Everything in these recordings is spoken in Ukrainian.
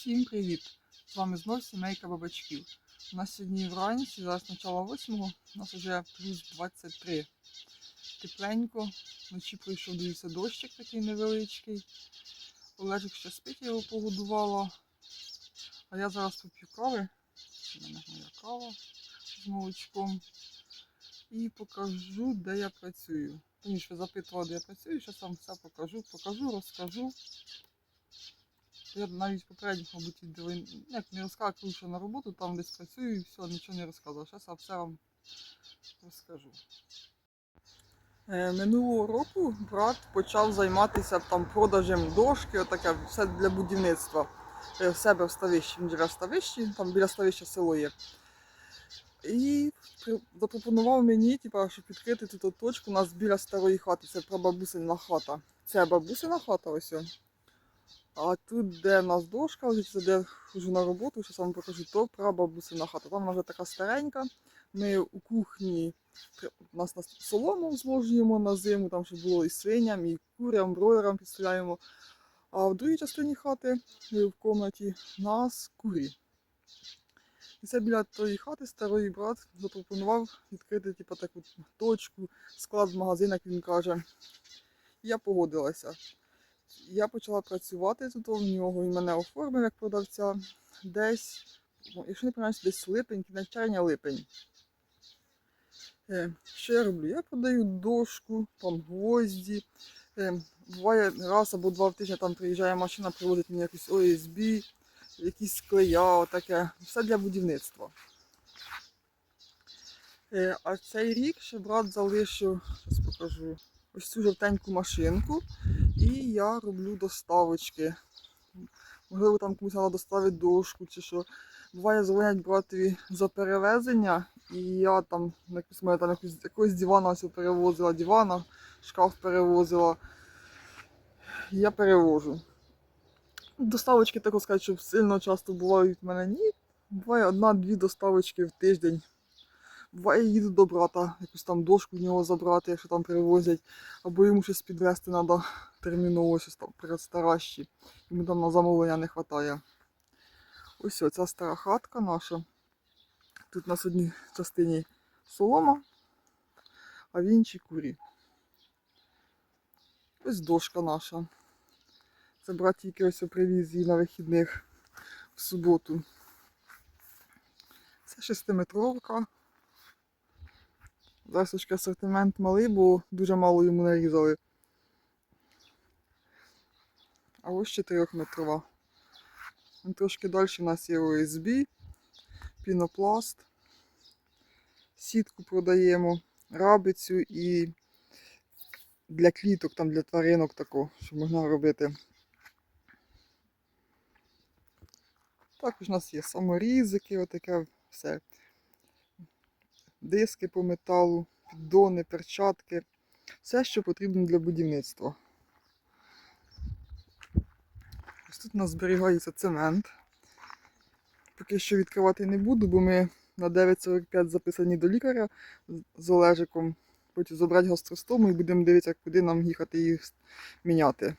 Всім привіт! З вами знов сімейка бабачків. У нас сьогодні вранці, зараз начало 8, у нас вже плюс 23. Тепленько. Вночі прийшов, дивіться, дощик такий невеличкий. Олежик ще спить, я його погодувала. А я зараз поп'ю кави. У мене моя кава з молочком. І покажу, де я працюю. Тому що запитувала, де я працюю, зараз вам все покажу, покажу, розкажу. Я навіть попередніх, мабуть, відео як не розказую, що на роботу там десь працюю і все, нічого не розказував. Зараз я все вам розкажу. Е, Минулого року брат почав займатися там продажем дошки, отаке, все для будівництва. Е, В себе в ставищі, в ставищі, там біля ставища село є. І запропонував мені, типа, щоб відкрити тут точку у нас біля старої хати. Це прабабусина хата. Це бабусина хата ось. А тут, де в нас дошка, ось де хожу на роботу, що вам покажу, то прабабусина хата. Там вона вже така старенька. Ми у кухні у нас на солому зложуємо на зиму, там щоб було і свиням, і курям, бройлерам підстріляємо. А в другій частині хати, е, в кімнаті, нас курі. І це біля тої хати старий брат запропонував відкрити типу, таку точку, склад магазин, як він каже. І я погодилася. Я почала працювати тут у нього, він мене оформив як продавця десь, ну, якщо не пам'ятаю, десь липень, кінець червня липень. Е, Що я роблю? Я продаю дошку, там гвозді. Е, Буває раз або два в тиждень там приїжджає машина, привозить мені якусь ОСБ, якісь клея, отаке. Все для будівництва. Е, А цей рік ще брат залишив, зараз покажу, ось цю жовтеньку машинку. І я роблю доставочки. Можливо, там комусь треба доставити дошку чи що. Буває, дзвонять братові за перевезення, і я там на якусь мене там якусь, якогось дивана ось перевозила, дивана, шкаф перевозила. Я перевожу. Доставочки так сказати, що сильно часто бувають в мене ні. Буває одна-дві доставочки в тиждень. Буває, їду до брата, якусь там дошку в нього забрати, якщо там перевозять, або йому щось підвезти треба терміново, щось там перестаращі. Йому там на замовлення не вистачає. Ось оця стара хатка наша. Тут на одній частині солома, а в іншій курі. Ось дошка наша. Це брат тільки ось привіз її на вихідних в суботу. Це шестиметровка. Трошки асортимент малий, бо дуже мало йому нарізали. А ось 4-метрова. Трошки далі у нас є ОСБ, пінопласт. Сітку продаємо, рабицю і для кліток, там для тваринок такого, що можна робити. Також у нас є саморізики, отаке все. Диски по металу, піддони, перчатки. Все, що потрібно для будівництва. Ось тут у нас зберігається цемент. Поки що відкривати не буду, бо ми на 9.45 записані до лікаря з- Олежиком. Потім забрати гастростому і будемо дивитися, куди нам їхати їх міняти.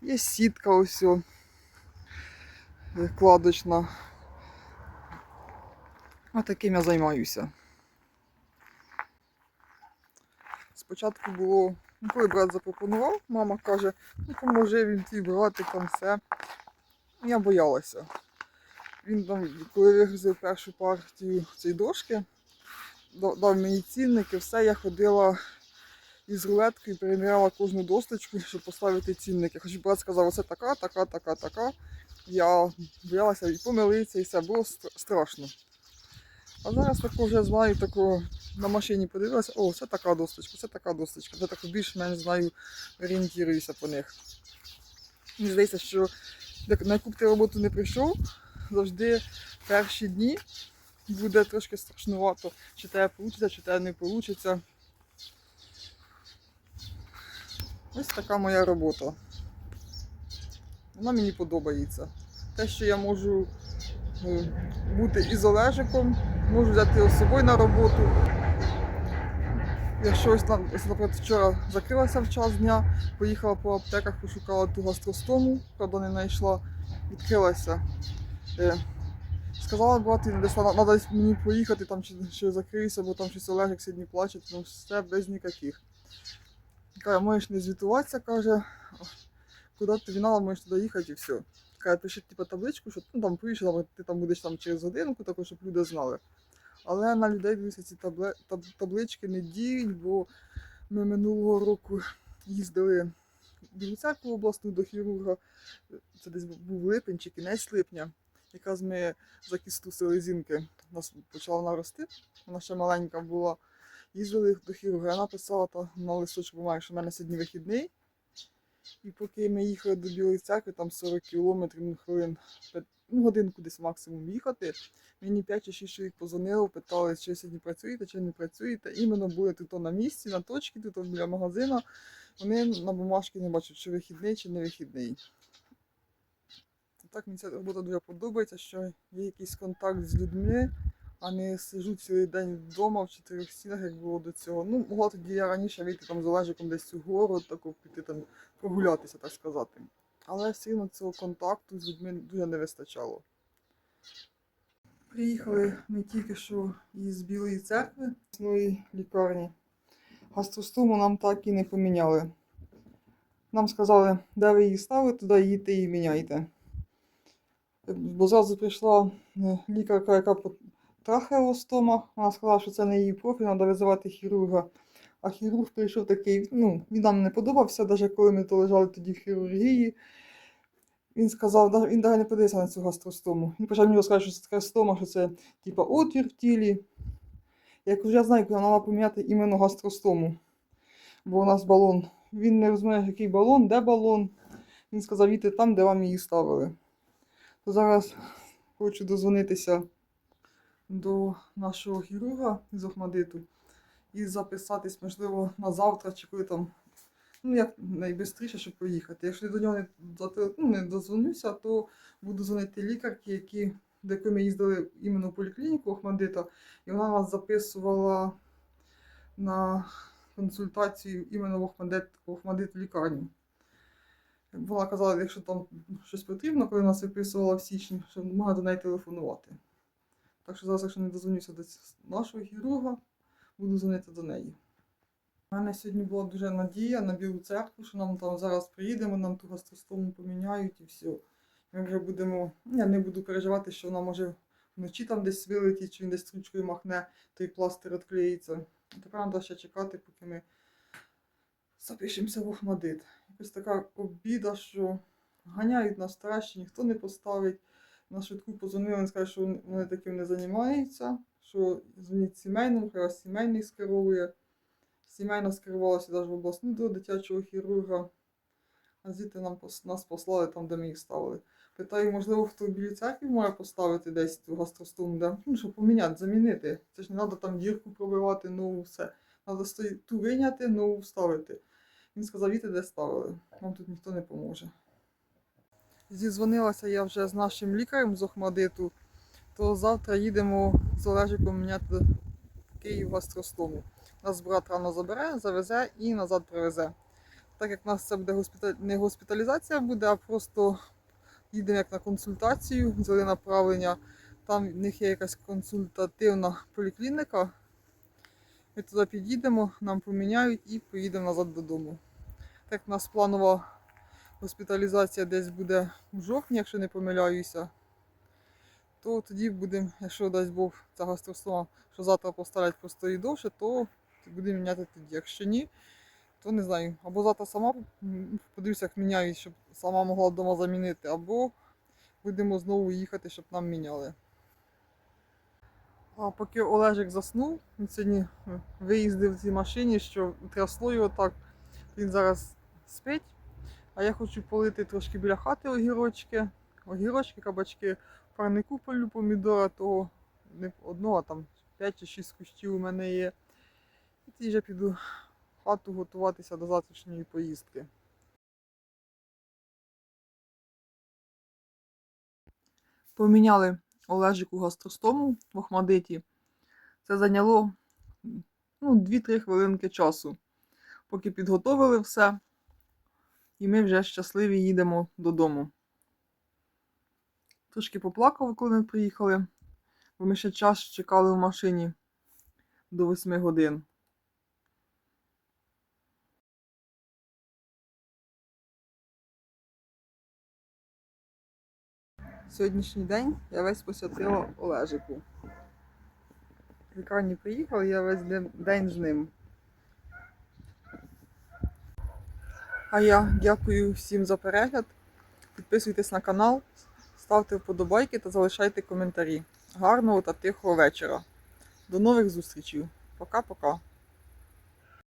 Є сітка ось кладочна. А таким я займаюся. Спочатку було, ну, коли брат запропонував, мама каже, ну поможи він твій брати там все. Я боялася. Він там, коли вигрузив першу партію цієї дошки, дав мені цінники, все, я ходила із рулеткою, переміряла кожну досточку, щоб поставити цінники. Хоч брат сказав, оце така, така, така, така. Я боялася і помилитися, і все було страшно. А зараз такого вже знаю, такого на машині подивилася, о, це така досточка, це така досточка. Вже так більш-менш знаю, орієнтуюся по них. Мені здається, що на яку б ти роботу не прийшов, завжди перші дні буде трошки страшнувато, чи тебе вийде, чи тебе не вийде. Ось така моя робота. Вона мені подобається. Те, що я можу е, бути із Олежиком, можу взяти його з собою на роботу. Якщо ось там, ось, наприклад, вчора закрилася в час дня, поїхала по аптеках, пошукала ту гастростому, правда не знайшла. відкрилася. Е, сказала брати, десь треба мені поїхати, там чи, чи закриюся, бо там щось Олежик сьогодні плаче, ну все без ніяких. Каже, можеш не звітуватися, каже, куди тобі треба, можеш туди їхати і все. Каже, пиши типу, табличку, що ну, там пишеш, ти там будеш там через годинку, також, щоб люди знали. Але на людей дивіться, ці табле, таб, таблички не діють, бо ми минулого року їздили Білу церкву обласну до хірурга. Це десь був липень чи кінець липня. Якраз ми за кісту селезінки. Нас почала вона рости, вона ще маленька була. Їздили до хірурга, вона писала та на листочку бумаги, що в мене сьогодні вихідний. І поки ми їхали до Білої церкви, там 40 кілометрів, ну, хвилин, ну, годинку десь максимум їхати. Мені 5 чи 6 чоловік позвонили, питали, чи сьогодні працюєте, чи не працюєте. Іменно були тут на місці, на точці, тут біля магазину. Вони на бумажці не бачать, чи вихідний, чи не вихідний. Так мені ця робота дуже подобається, що є якийсь контакт з людьми, а не сижу цілий день вдома в чотирьох стінах, як було до цього. Ну, могла тоді я раніше вийти там з Олежиком десь у гору, таку піти там прогулятися, так сказати. Але одно цього контакту з людьми дуже не вистачало. Приїхали ми тільки що із Білої церкви, з лікарні. Гастростому нам так і не поміняли. Нам сказали, де ви її ставите, туди їдьте і міняйте. Бо зразу прийшла е, лікарка, яка трахеостома. Вона сказала, що це не її профіль, треба визивати хірурга. А хірург прийшов такий, ну, він нам не подобався, навіть коли ми то лежали тоді в хірургії. Він сказав, він навіть не подивився на цю гастростому. Він почав мені розказати, що це така стома, що це типа отвір в тілі. Я кажу, я знаю, коли треба поміняти іменно гастростому. Бо у нас балон. Він не розуміє, який балон, де балон. Він сказав, їдьте там, де вам її ставили. То зараз хочу дозвонитися до нашого хірурга з Охмадиту і записатись, можливо, на завтра чи коли там, ну як найбистріше, щоб поїхати. Якщо до нього не, ну, не дозвонюся, то буду дзвонити лікарки, які, до якої ми їздили іменно в поліклініку Охмадита, і вона нас записувала на консультацію іменно в Охмадит, в Охмадит лікарню. Вона казала, якщо там щось потрібно, коли нас виписувала в січні, що можна до неї телефонувати. Так що зараз, якщо не дозвонюся до нашого хірурга, буду дзвонити до неї. У мене сьогодні була дуже надія на Білу церкву, що нам там зараз приїдемо, нам ту гастростому поміняють і все. Ми вже будемо. Я не буду переживати, що вона може вночі там десь вилетить, чи він десь ручкою махне, той пластир відклеїться. Тепер треба ще чекати, поки ми запишемося в Охмадит. Якось така обіда, що ганяють нас траші, ніхто не поставить. На швидку позвонили, він сказав, що вони таким не займаються, що дзвонить сімейному, хай вас сімейний скеровує. Сімейна скерувалася навіть в обласну до дитячого хірурга. А звідти нам нас послали там, де ми їх ставили. Питаю, можливо, хто в білій церкві має поставити десь ту гастростому, де ну, щоб поміняти, замінити. Це ж не треба там дірку пробивати, нову все. Треба ту виняти, нову вставити. Він сказав, іти, де ставили. Вам тут ніхто не поможе. Зізвонилася я вже з нашим лікарем з Охмадиту, то завтра їдемо з Олежиком міняти в Київ гастростому. Нас брат рано забере, завезе і назад привезе. Так як в нас це буде госпіталь... не госпіталізація буде, а просто їдемо як на консультацію, взяли направлення. Там в них є якась консультативна поліклініка. Ми туди підійдемо, нам поміняють і поїдемо назад додому. Так як в нас планова госпіталізація десь буде в жовтні, якщо не помиляюся, то тоді будемо, якщо дасть Бог ця гастростома, що завтра поставлять просто і довше, то будемо міняти тоді. Якщо ні, то не знаю. Або завтра сама подивлюся, як міняють, щоб сама могла вдома замінити, або будемо знову їхати, щоб нам міняли. А поки Олежик заснув, він сьогодні е, виїздив в цій машині, що трясло його так, він зараз спить. А я хочу полити трошки біля хати огірочки, огірочки, кабачки, парнику полю помідора, того не одного, а там 5 чи 6 кущів у мене є. І тоді вже піду в хату готуватися до завтрашньої поїздки. Поміняли Олежику гастростому в Охмадиті. Це зайняло ну, 2-3 хвилинки часу. Поки підготовили все, і ми вже щасливі їдемо додому. Трошки поплакав, коли ми приїхали, бо ми ще час чекали в машині до 8 годин. Сьогоднішній день я весь посвятила Олежику. В лікарні приїхав, я весь день з ним. А я дякую всім за перегляд. Підписуйтесь на канал, ставте вподобайки та залишайте коментарі. Гарного та тихого вечора. До нових зустрічей. Пока-пока.